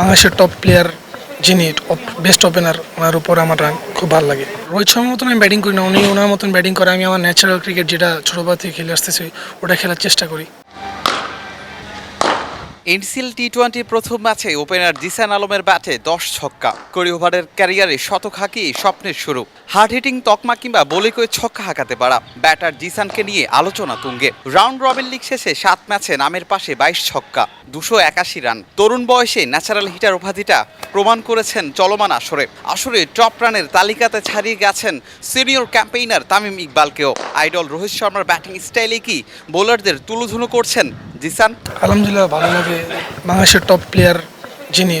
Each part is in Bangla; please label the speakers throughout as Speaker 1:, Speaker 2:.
Speaker 1: বাংলাদেশের টপ প্লেয়ার যিনি বেস্ট ওপেনার ওনার উপর আমার রান খুব ভালো লাগে। রোহিত শর্মার মতন আমি ব্যাটিং করি না, উনি ওনার মতন ব্যাটিং করে, আমি আমার ন্যাচারাল ক্রিকেট যেটা ছোটোবেলা থেকে খেলে আসতেছি, ওটা খেলার চেষ্টা করি।
Speaker 2: এনসিএল টি টোয়েন্টির প্রথম ম্যাচে ওপেনার জিসান আলমের ব্যাটে দশ ছক্কা। কুড়ি ওভারের ক্যারিয়ারে শতক হাঁকিয়ে স্বপ্নের শুরু। হার্ড হিটিং তকমা কিংবা বলে করে ছক্কা হাঁকাতে পারা ব্যাটার জিসানকে নিয়ে আলোচনা তুঙ্গে। রাউন্ড রবিন লিগ শেষে সাত ম্যাচে নামের পাশে বাইশ ছক্কা, দুশো একাশি রান। তরুণ বয়সে ন্যাচারাল হিটার উপাধিটা প্রমাণ করেছেন চলমান আসরে। আসরে টপ রানের তালিকাতে ছাড়িয়ে গেছেন সিনিয়র ক্যাম্পেইনার তামিম ইকবালকেও। আইডল রোহিত শর্মার ব্যাটিং স্টাইলে কি বোলারদের তুলোধুনো করছেন জিসান?
Speaker 1: আলহামদুলিল্লাহ, ভালো লাগে। বাংলাদেশের টপ প্লেয়ার যিনি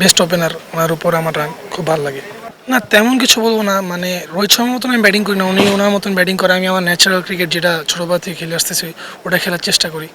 Speaker 1: বেস্ট ওপেনার ওনার উপর আমার রান খুব ভালো লাগে। না, তেমন কিছু বলব না মানে রোহিত শর্মার মতন আমি ব্যাটিং করি না, উনি ওনার মতন ব্যাটিং করে, আমি আমার ন্যাচারাল ক্রিকেট যেটা ছোটোবেলা থেকে খেলে আসতেছি, ওটা খেলার চেষ্টা করি।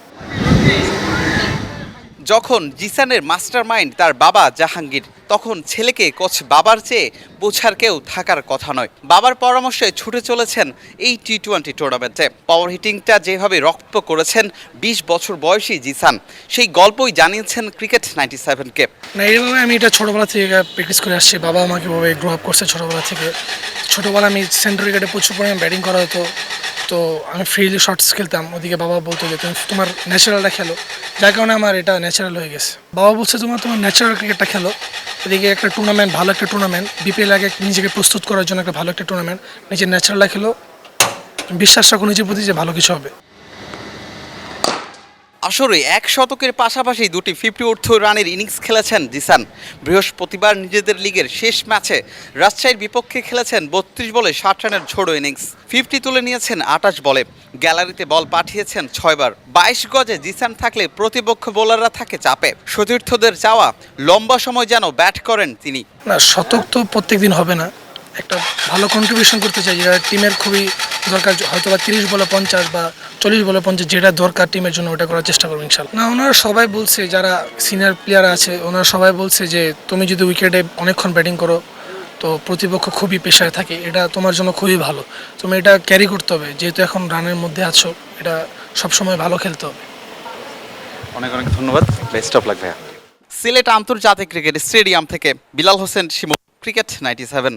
Speaker 2: যখন জিসানের মাস্টার মাইন্ড তার বাবা জাহাঙ্গীর, তখন ছেলেকে কোচ বাবার চেয়ে বোঝার কেউ থাকার কথা নয়। বাবার পরামর্শে ছুটে চলেছেন এই টি টোয়েন্টি টুর্নামেন্টে পাওয়ার হিটিংটা যেভাবে রক্ত করেছেন বিশ বছর বয়সী জিসান, সেই গল্পই জানিয়েছেন ক্রিকেট নাইনটি সেভেনকে
Speaker 1: না, এইভাবে আমি এটা ছোটোবেলা থেকে প্র্যাকটিস করে আসছি। বাবা আমাকে এভাবে গ্রো আপ করছে ছোটোবেলা থেকে। ছোটোবেলা আমি সেন্টার উইকেটে প্রচুর পরিমাণ ব্যাটিং করা হতো। তো আমি ফ্রিলি শর্টস খেলতাম। ওদিকে বাবা বলতো যে, তুমি তোমার ন্যাচারালটা খেলো। যার কারণে আমার এটা ন্যাচারাল হয়ে গেছে। বাবা বলছে, তোমার তোমার ন্যাচারাল ক্রিকেটটা খেলো। এদিকে একটা টুর্নামেন্ট ভালো একটা টুর্নামেন্ট বিপিএল আগে নিজেকে প্রস্তুত করার জন্য একটা ভালো একটা টুর্নামেন্ট নিজের ন্যাচারালটা খেলো। বিশ্বাস রাখো নিজের প্রতি যে ভালো কিছু হবে।
Speaker 2: আসরে এক শতকের পাশাপাশি দুটি ফিফটি অর্থ রানের ইনিংস খেলেছেন জিসান। বৃহস্পতিবার নিজেদের লিগের শেষ ম্যাচে রাজশাহীর বিপক্ষে খেলেছেন বত্রিশ বলে ষাট রানের ঝোড়ো ইনিংস। ফিফটি তুলে নিয়েছেন আটাশ বলে। গ্যালারিতে বল পাঠিয়েছেন ছয়বার। বাইশ গজে জিসান থাকলে প্রতিপক্ষ বোলাররা থাকে চাপে। সতীর্থদের চাওয়া লম্বা সময় যেন ব্যাট করেন তিনি।
Speaker 1: না, শতক তো প্রত্যেক দিন হবে না। একটা ভালো কন্ট্রিবিউশন করতে চাই। টিমের খুবই দরকার হয়তো বা তিরিশ বলে পঞ্চাশ বা চল্লিশ বলে পঞ্চাশ যেটা দরকার টিমের জন্য ওটা করার চেষ্টা করব ইনশাল্লাহ। না ওনারা সবাই বলছে যারা সিনিয়র প্লেয়ার আছে ওনারা সবাই বলছে যে তুমি যদি উইকেটে অনেকক্ষণ ব্যাটিং করো তো প্রতিপক্ষ খুবই পেশায় থাকে। এটা তোমার জন্য খুবই ভালো। তুমি এটা ক্যারি করতে হবে। যেহেতু এখন রানের মধ্যে আছো এটা সবসময় ভালো খেলতে হবে।
Speaker 2: অনেক অনেক ধন্যবাদ। বেস্ট অফ লাক ভাইয়া। সিলেট আন্তর্জাতিক ক্রিকেট স্টেডিয়াম থেকে Bilal Hossain Shimu cricket ninety seven.